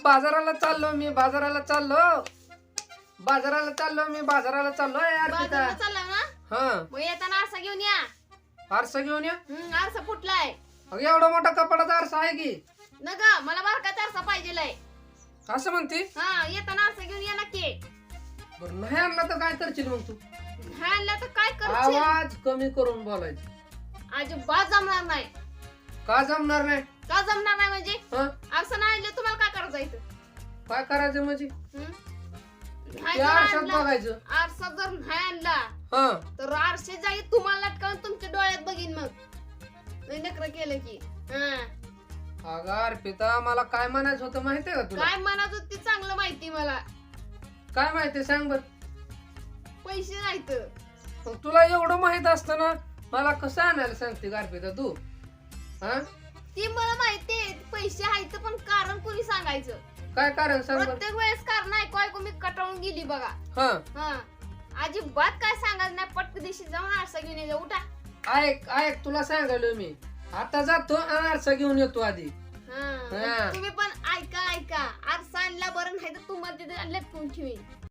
बाजाराला चाललो मी बाजाराला चाललो. बाजाराला चाललो मी बाजाराला चाललो अर्पिता बाजारला चालला ना? हा. मग येताना आरसा घेऊन या. आरसा घेऊन या? हम्म, आरसा फुटलाय. अगं एवढा मोठा कपडाचा आरसा आहे की? न ग मला बारकाचा आरसा पाहिजेलाय असं म्हणते? हा येताना आरसा घेऊन या नक्की. बरं नाही आणला तर काय करशील मग तू? हा आणला तर काय करशील? आवाज कमी करून बोलायचं. अजिबात जमणार नाही. का जमणार नाही? का जमणार नाही म्हणजे? हा? आरसा नाही आणलं तुम्हाला करायचं काय करायचं म्हणजे? त्या आरशात बघायचं. आरसा जर नाही आणला हा. तर आरशे जागी तुम्हाला लटकावून तुमच्या डोळ्यात बघीन मग. नखरं केलं की. हा. अगं अर्पिता मला काय म्हणायचं होतं माहितीये का तुला? काय म्हणत होती चांगलं माहिती मला. काय माहिती सांग बर. पैसे नाहीत. तुला एवढं माहीत असताना मला कसं आणायला सांगते का अर्पिता तू? हा? ती मला माहिती आहे पैसे आहेत पण कारण सांगायचं काय कारण सांग बर. प्रत्येक वेळेस कारण ऐकू ऐकू मी कटाळून गेली बघा. हा. हा. अजिबात काय सांगायचं नाही पटक दिवशी जाऊन आरसा घेऊन ये जा, उठा. ऐक ऐक तुला सांगायलो मी. आता जातो आरसा घेऊन येतो आधी. हा हा. तुम्ही पण ऐका ऐका. आरसा आणला बरं नाही तर तुम्हाला तिथे लटकून ठेवीन?